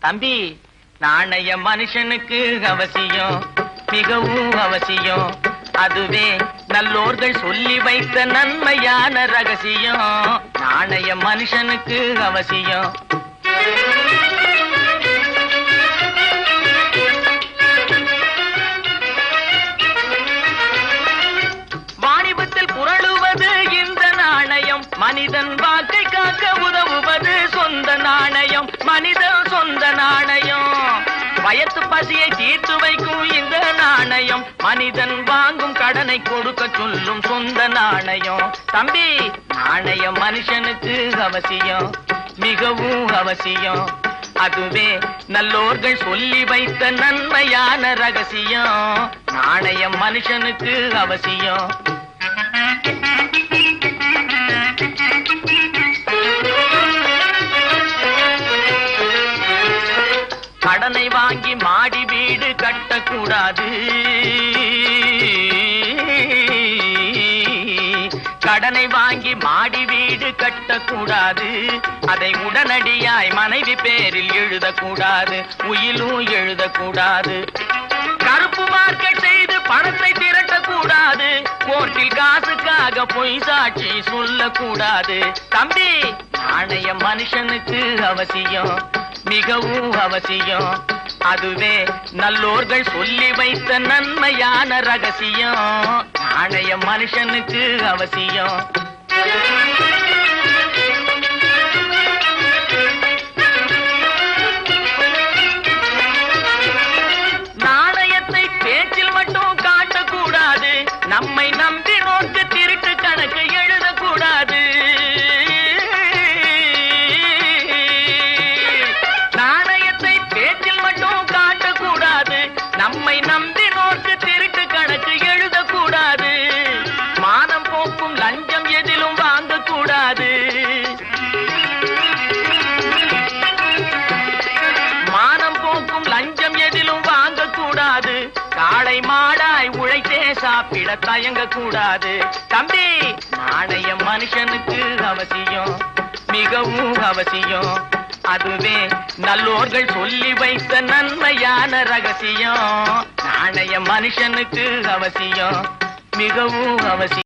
தம்பி நாணய மனுஷனுக்கு அவசியம் மிகவும் அவசியம். அதுவே நல்லோர்கள் சொல்லி வைத்த நன்மையான ரகசியம். நாணய மனுஷனுக்கு அவசியம். வாணிபத்தில் புரளுவது இந்த நாணயம். மனிதன் வாக்கை காக்க உதவுவது வயத்து பசியை தீர்த்து வைக்கும் இந்த நாணயம். மனிதன் வாங்கும் கடனை கொடுக்க சொல்லும் சொந்த நாணயம். தம்பி நாணயம் மனுஷனுக்கு அவசியம் மிகவும் அவசியம். அதுவே நல்லோர்கள் சொல்லி வைத்த நன்மையான ரகசியம். நாணயம் மனுஷனுக்கு அவசியம். வாங்கி மாடி வீடு கட்டக்கூடாது. கடனை வாங்கி மாடி வீடு கட்டக்கூடாது. அதை உடனடியாய் மனைவி பேரில் எழுதக்கூடாது. உயிலும் எழுதக்கூடாது. கருப்பு மார்க்கெட் செய்து பணத்தை திரட்டக்கூடாது. கோர்ட்டில் காசுக்காக பொய் சாட்சி சொல்லக்கூடாது. தம்பி நாணய மனுஷனுக்கு அவசியம் மிகவும் அவசியம். அதுவே நல்லோர்கள் சொல்லி வைத்த நன்மையான ரகசியம். நாணய மனுஷனுக்கு அவசியம். சாப்பிட தயங்க கூடாது தம்பி நாணயம் மனுஷனுக்கு அவசியம் மிகவும் அவசியம். அதுவே நல்லோர்கள் சொல்லி வைத்த நன்மையான ரகசியம். நாணய மனுஷனுக்கு அவசியம் மிகவும் அவசியம்.